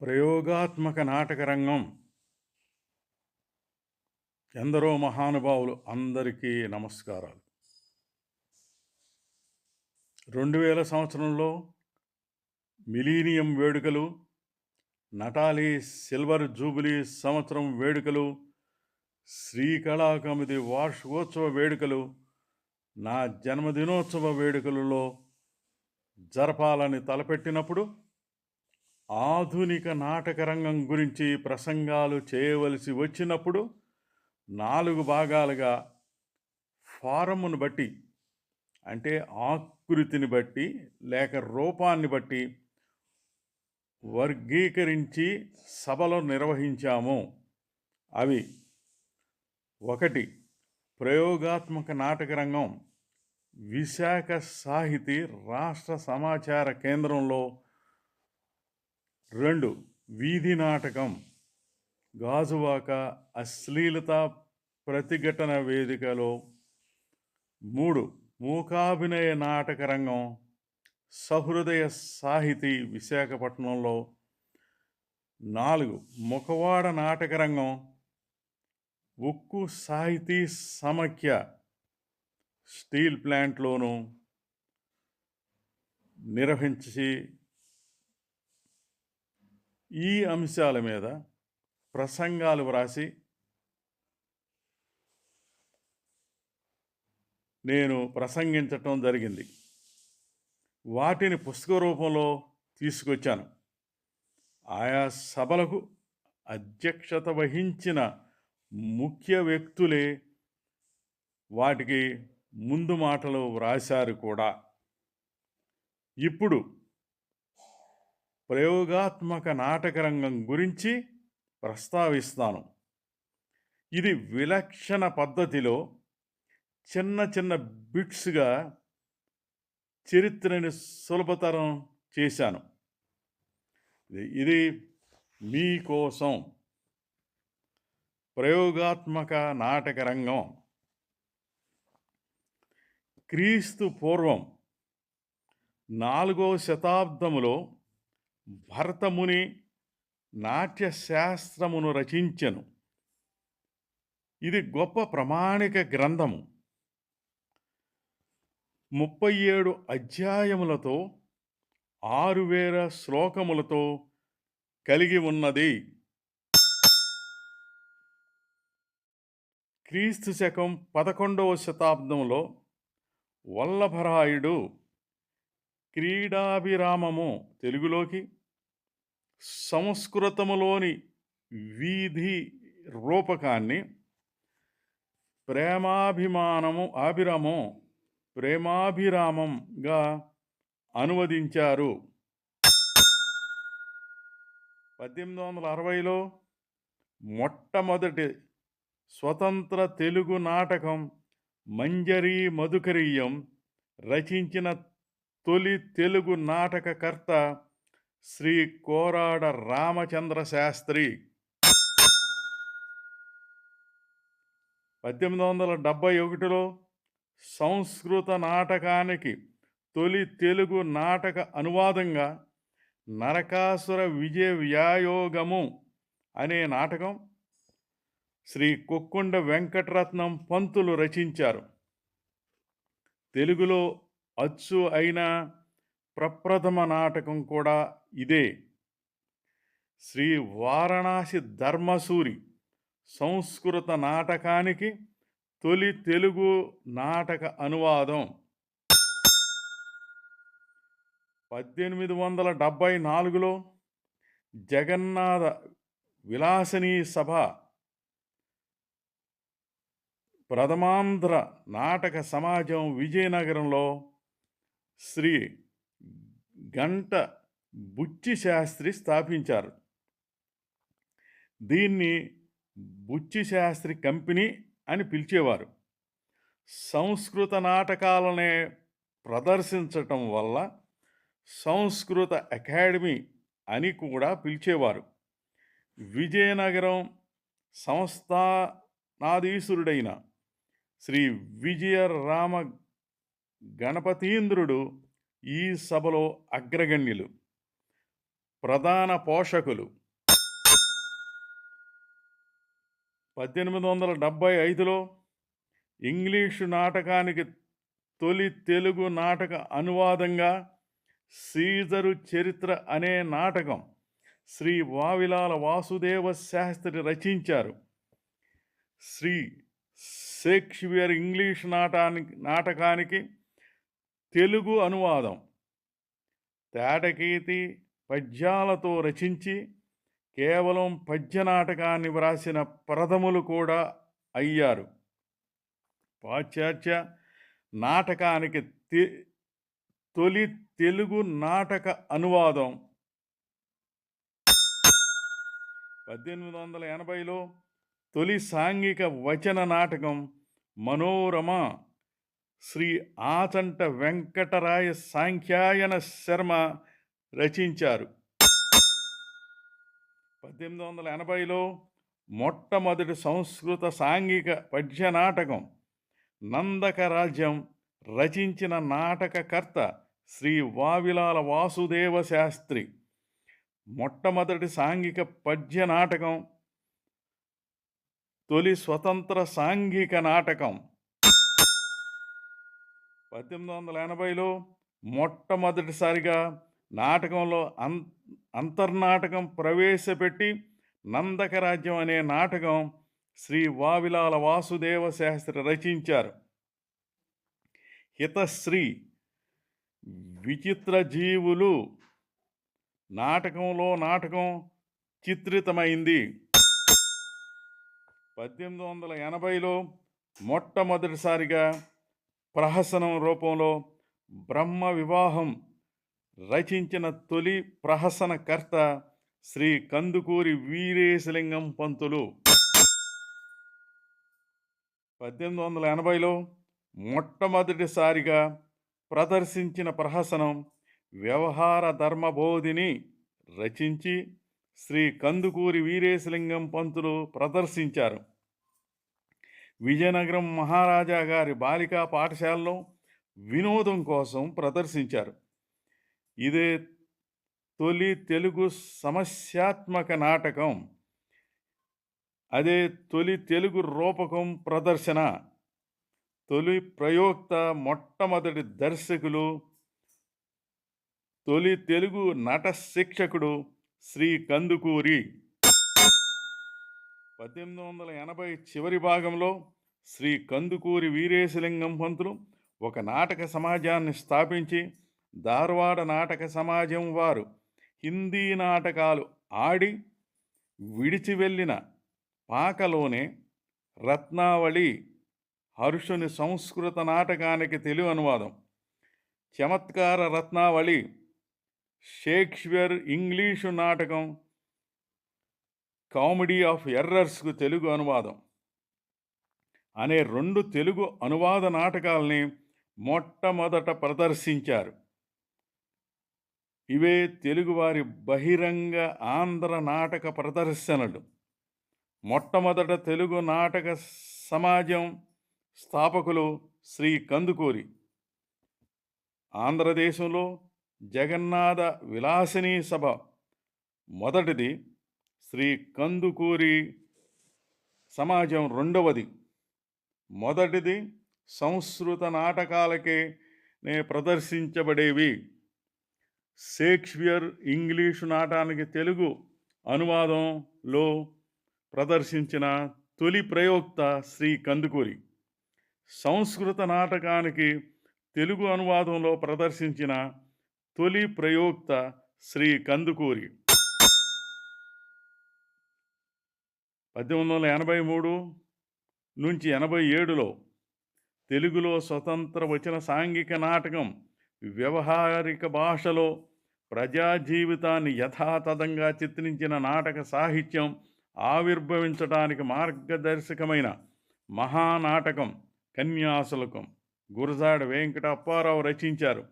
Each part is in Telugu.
ప్రయోగాత్మక నాటక రంగం. ఎందరో మహానుభావులు అందరికీ నమస్కారాలు. రెండు వేల సంవత్సరంలో మిలీనియం వేడుకలు నటాలి సిల్వర్ జూబిలీ సంవత్సరం వేడుకలు శ్రీకళాకమిది వార్షికోత్సవ వేడుకలు నా జన్మదినోత్సవ వేడుకలలో జరపాలని తలపెట్టినప్పుడు ఆధునిక నాటక రంగం గురించి ప్రసంగాలు చేయవలసి వచ్చినప్పుడు నాలుగు భాగాలుగా ఫారమును బట్టి అంటే ఆకృతిని బట్టి లేక రూపాన్ని బట్టి వర్గీకరించి సభలో నిర్వహించాము. అవి ఒకటి ప్రయోగాత్మక నాటక రంగం విశాఖ సాహితీ రాష్ట్ర సమాచార కేంద్రంలో రెండు వీధి నాటకం. గాజువాక అశ్లీలత ప్రతిఘటన వేదికలో. మూడు మూకాభినయ నాటక రంగం. సహృదయ సాహితీ విశాఖపట్నంలో. నాలుగు ముఖవాడ నాటక రంగం. ఉక్కు సాహితీ సమఖ్య. స్టీల్ ప్లాంట్లోనూ. నిర్వహించి ఈ అంశాల మీద ప్రసంగాలు వ్రాసి నేను ప్రసంగించటం జరిగింది. వాటిని పుస్తక రూపంలో తీసుకొచ్చాను. ఆయా సభలకు అధ్యక్షత వహించిన ముఖ్య వ్యక్తులే వాటికి ముందు మాటలు వ్రాశారు కూడా. ఇప్పుడు ప్రయోగాత్మక నాటక రంగం గురించి ప్రస్తావిస్తాను. ఇది విలక్షణ పద్ధతిలో చిన్న చిన్న బిట్స్గా చరిత్రని సులభతరం చేశాను. ఇది- ఇది మీకోసం ప్రయోగాత్మక నాటక రంగం. క్రీస్తు పూర్వం నాలుగో శతాబ్దములో భరతముని నాట్యశాస్త్రమును రచించెను. ఇది గొప్ప ప్రమాణిక గ్రంథము. ముప్పై ఏడు అధ్యాయములతో ఆరు వేల శ్లోకములతో కలిగి ఉన్నది. క్రీస్తు శకం పదకొండవ శతాబ్దంలో వల్లభరాయుడు క్రీడాభిరామము తెలుగులోకి సంస్కృతములోని వీధి రూపకాన్ని ప్రేమాభిమానము ఆభిరామం ప్రేమాభిరామంగా అనువదించారు. పద్దెనిమిది వందల అరవైలో మొట్టమొదటి స్వతంత్ర తెలుగు నాటకం మంజరీ మధుకరీయం రచించిన తొలి తెలుగు నాటకకర్త శ్రీ కోరాడ రామచంద్ర శాస్త్రి. పద్దెనిమిది వందల డెబ్భై ఒకటిలో సంస్కృత నాటకానికి తొలి తెలుగు నాటక అనువాదంగా నరకాసుర విజయ వ్యాయోగము అనే నాటకం శ్రీ కొక్కొండ వెంకటరత్నం పంతులు రచించారు. తెలుగులో అచ్చు అయిన ప్రప్రథమ నాటకం కూడా ఇదే. శ్రీ వారణాసి ధర్మసూరి సంస్కృత నాటకానికి తొలి తెలుగు నాటక అనువాదం. పద్దెనిమిది వందల డెబ్భై నాలుగులో జగన్నాథ విలాసనీ సభ ప్రథమాంధ్ర నాటక సమాజం విజయనగరంలో శ్రీ గంట బుచ్చి శాస్త్రి స్థాపించారు. దీన్ని బుచ్చి శాస్త్రి కంపెనీ అని పిలిచేవారు. సంస్కృత నాటకాలనే ప్రదర్శించటం వల్ల సంస్కృత అకాడమీ అని కూడా పిలిచేవారు. విజయనగరం సంస్థానాధీశురుడైన శ్రీ విజయరామ గణపతీంద్రుడు ఈ సభలో అగ్రగణ్యులు ప్రధాన పోషకులు పద్దెనిమిది వందల డెబ్భై ఐదులో ఇంగ్లీషు నాటకానికి తొలి తెలుగు నాటక అనువాదంగా సీజరు చరిత్ర అనే నాటకం శ్రీ వావిలాల వాసుదేవ శాస్త్రి రచించారు. శ్రీ షేక్స్పియర్ ఇంగ్లీష్ నాటానికి నాటకానికి తెలుగు అనువాదం. తేటకీతి పద్యాలతో రచించి కేవలం పద్య నాటకాన్ని వ్రాసిన ప్రథములు కూడా అయ్యారు. పాశ్చాత్య నాటకానికి తె- తొలి తెలుగు నాటక అనువాదం పద్దెనిమిది వందల ఎనభైలో తొలి సాంఘిక వచన నాటకం మనోరమ శ్రీ ఆచంట వెంకటరాయ సాంఖ్యాయన శర్మ రచించారు. పద్దెనిమిది వందల ఎనభైలో మొట్టమొదటి సంస్కృత సాంఘిక పద్య నాటకం నందక రాజ్యం రచించిన నాటకకర్త శ్రీ వావిలాల వాసుదేవ శాస్త్రి మొట్టమొదటి సాంఘిక పద్య నాటకం తొలి స్వతంత్ర సాంఘిక నాటకం పద్దెనిమిది వందల ఎనభైలో మొట్టమొదటిసారిగా నాటకంలో అం అంతర్నాటకం ప్రవేశపెట్టి నందక రాజ్యం అనే నాటకం శ్రీ వావిలాల వాసుదేవ శాస్త్రి రచించారు. హితశ్రీ విచిత్ర జీవులు నాటకంలో నాటకం చిత్రితమైంది. పద్దెనిమిది వందల ఎనభైలో మొట్టమొదటిసారిగా ప్రహసనం రూపంలో బ్రహ్మ వివాహం రచించిన తొలి ప్రహసనకర్త శ్రీ కందుకూరి వీరేశలింగం పంతులు. పద్దెనిమిది వందల ఎనభైలో మొట్టమొదటిసారిగా ప్రదర్శించిన ప్రహసనం వ్యవహార ధర్మబోధిని రచించి శ్రీ కందుకూరి వీరేశలింగం పంతులు ప్రదర్శించారు. విజయనగరం మహారాజా గారి బాలికా పాఠశాలలో వినోదం కోసం ప్రదర్శించారు. ఇదే తొలి తెలుగు సమస్యాత్మక నాటకం. అదే తొలి తెలుగు రూపకం ప్రదర్శన. తొలి ప్రయోక్త మొట్టమొదటి దర్శకులు తొలి తెలుగు నట శిక్షకుడు శ్రీ కందుకూరి. పద్దెనిమిది వందల ఎనభై చివరి భాగంలో శ్రీ కందుకూరి వీరేశలింగం పంతులు ఒక నాటక సమాజాన్ని స్థాపించి ధార్వాడ నాటక సమాజం వారు హిందీ నాటకాలు ఆడి విడిచి వెళ్ళిన పాకలోనే రత్నావళి హర్షుని సంస్కృత నాటకానికి తెలుగు అనువాదం. చమత్కార రత్నావళి షేక్స్పియర్ ఇంగ్లీషు నాటకం కామెడీ ఆఫ్ ఎర్రర్స్కు తెలుగు అనువాదం అనే రెండు తెలుగు అనువాద నాటకాల్ని మొట్టమొదట ప్రదర్శించారు. ఇవే తెలుగువారి బహిరంగ ఆంధ్ర నాటక ప్రదర్శనలు. మొట్టమొదట తెలుగు నాటక సమాజం స్థాపకులు శ్రీ కందుకూరి. ఆంధ్రదేశంలో జగన్నాథ విలాసిని సభ మొదటిది శ్రీ కందుకూరి సమాజం రెండవది. మొదటిది సంస్కృత నాటకాలకే నే ప్రదర్శించబడేవి. షేక్స్పియర్ ఇంగ్లీషు నాటానికి తెలుగు అనువాదంలో ప్రదర్శించిన తొలి ప్రయోక్త శ్రీ కందుకూరి. సంస్కృత నాటకానికి తెలుగు అనువాదంలో ప్రదర్శించిన తొలి ప్రయోక్త శ్రీ కందుకూరి. పద్దెనిమిది వందల ఎనభై మూడు నుంచి ఎనభై ఏడులో తెలుగులో స్వతంత్ర వచన సాంఘిక నాటకం వ్యవహారిక భాషలో ప్రజా జీవితాన్ని యథాతథంగా చిత్రించిన నాటక సాహిత్యం ఆవిర్భవించడానికి మార్గదర్శకమైన మహానాటకం కన్యాశులకం. గురజాడ వెంకట అప్పారావు రచించారు.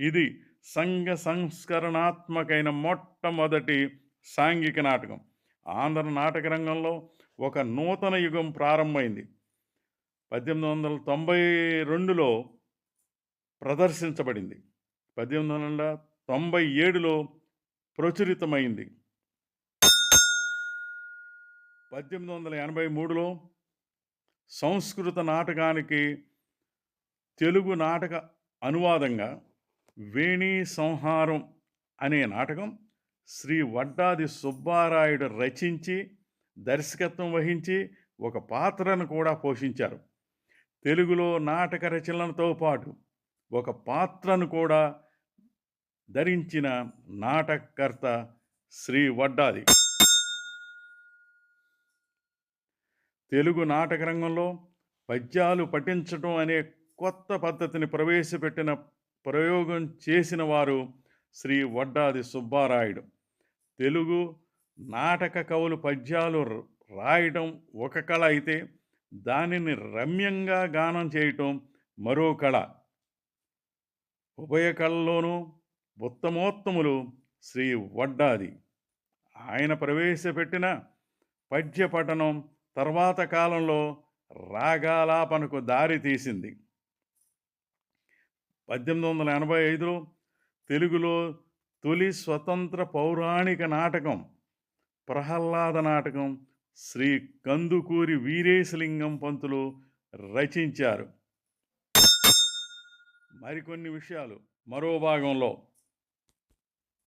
ఇది సంఘ సంస్కరణాత్మకైన మొట్టమొదటి సాంఘిక నాటకం. ఆంధ్ర నాటక రంగంలో ఒక నూతన యుగం ప్రారంభమైంది. పద్దెనిమిది వందల తొంభై రెండులో ప్రదర్శించబడింది. పద్దెనిమిది వందల తొంభై ఏడులో ప్రచురితమైంది. పద్దెనిమిది వందల ఎనభై మూడులో సంస్కృత నాటకానికి తెలుగు నాటక అనువాదంగా వేణి సంహారం అనే నాటకం శ్రీ వడ్డాది సుబ్బారాయుడు రచించి దర్శకత్వం వహించి ఒక పాత్రను కూడా పోషించారు. తెలుగులో నాటక రచనలతో పాటు ఒక పాత్రను కూడా ధరించిన నాటకర్త శ్రీ వడ్డాది. తెలుగు నాటక రంగంలో పద్యాలు పఠించడం అనే కొత్త పద్ధతిని ప్రవేశపెట్టిన ప్రయోగం చేసిన వారు శ్రీ వడ్డాది సుబ్బారాయుడు. తెలుగు నాటక కవులు పద్యాలు రాయటం రాయడం ఒక కళ అయితే దానిని రమ్యంగా గానం చేయటం మరో కళ. ఉభయ కళల్లోనూ ఉత్తమోత్తములు శ్రీ వడ్డాది. ఆయన ప్రవేశపెట్టిన పద్య పఠనం తర్వాత కాలంలో రాగాలాపనకు దారి తీసింది. పద్దెనిమిది వందల ఎనభై ఐదులో తెలుగులో తొలి స్వతంత్ర పౌరాణిక నాటకం ప్రహ్లాద నాటకం శ్రీ కందుకూరి వీరేశలింగం పంతులు రచించారు. మరికొన్ని విషయాలు మరో భాగంలో